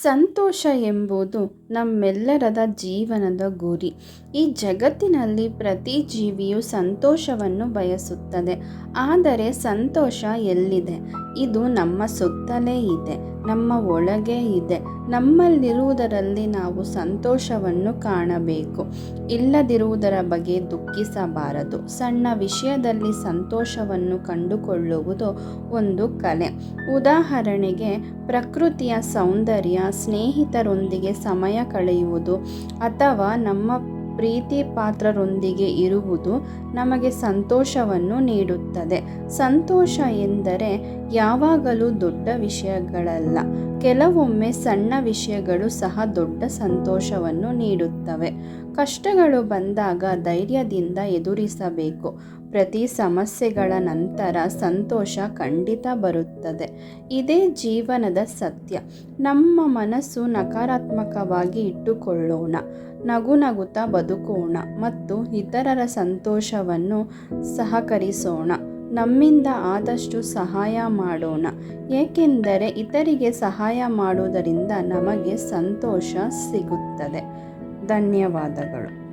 ಸಂತೋಷ ಎಂಬುದು ನಮ್ಮೆಲ್ಲರದ ಜೀವನದ ಗುರಿ. ಈ ಜಗತ್ತಿನಲ್ಲಿ ಪ್ರತಿ ಜೀವಿಯು ಸಂತೋಷವನ್ನು ಬಯಸುತ್ತದೆ. ಆದರೆ ಸಂತೋಷ ಎಲ್ಲಿದೆ? ಇದು ನಮ್ಮ ಸುತ್ತಲೇ ಇದೆ, ನಮ್ಮ ಒಳಗೆ ಇದೆ. ನಮ್ಮಲ್ಲಿರುವುದರಲ್ಲಿ ನಾವು ಸಂತೋಷವನ್ನು ಕಾಣಬೇಕು. ಇಲ್ಲದಿರುವುದರ ಬಗ್ಗೆ ದುಃಖಿಸಬಾರದು. ಸಣ್ಣ ವಿಷಯದಲ್ಲಿ ಸಂತೋಷವನ್ನು ಕಂಡುಕೊಳ್ಳುವುದು ಒಂದು ಕಲೆ. ಉದಾಹರಣೆಗೆ, ಪ್ರಕೃತಿಯ ಸೌಂದರ್ಯ ಸ್ನೇಹಿತರೊಂದಿಗೆ ಸಮಯ ಕಳೆಯುವುದು ಅಥವಾ ನಮ್ಮ ಪ್ರೀತಿ ಪಾತ್ರರೊಂದಿಗೆ ಇರುವುದು ನಮಗೆ ಸಂತೋಷವನ್ನು ನೀಡುತ್ತದೆ. ಸಂತೋಷ ಎಂದರೆ ಯಾವಾಗಲೂ ದೊಡ್ಡ ವಿಷಯಗಳಲ್ಲ. ಕೆಲವೊಮ್ಮೆ ಸಣ್ಣ ವಿಷಯಗಳು ಸಹ ದೊಡ್ಡ ಸಂತೋಷವನ್ನು ನೀಡುತ್ತವೆ. ಕಷ್ಟಗಳು ಬಂದಾಗ ಧೈರ್ಯದಿಂದ ಎದುರಿಸಬೇಕು. ಪ್ರತಿ ಸಮಸ್ಯೆಗಳ ನಂತರ ಸಂತೋಷ ಖಂಡಿತ ಬರುತ್ತದೆ. ಇದೇ ಜೀವನದ ಸತ್ಯ. ನಮ್ಮ ಮನಸ್ಸು ನಕಾರಾತ್ಮಕವಾಗಿ ಇಟ್ಟುಕೊಳ್ಳೋಣ ನಗು ನಗುತ್ತಾ ಬದುಕೋಣ ಮತ್ತು ಇತರರ ಸಂತೋಷವನ್ನು ಸಹಕರಿಸೋಣ. ನಮ್ಮಿಂದ ಆದಷ್ಟು ಸಹಾಯ ಮಾಡೋಣ. ಏಕೆಂದರೆ ಇತರಿಗೆ ಸಹಾಯ ಮಾಡುವುದರಿಂದ ನಮಗೆ ಸಂತೋಷ ಸಿಗುತ್ತದೆ. ಧನ್ಯವಾದಗಳು.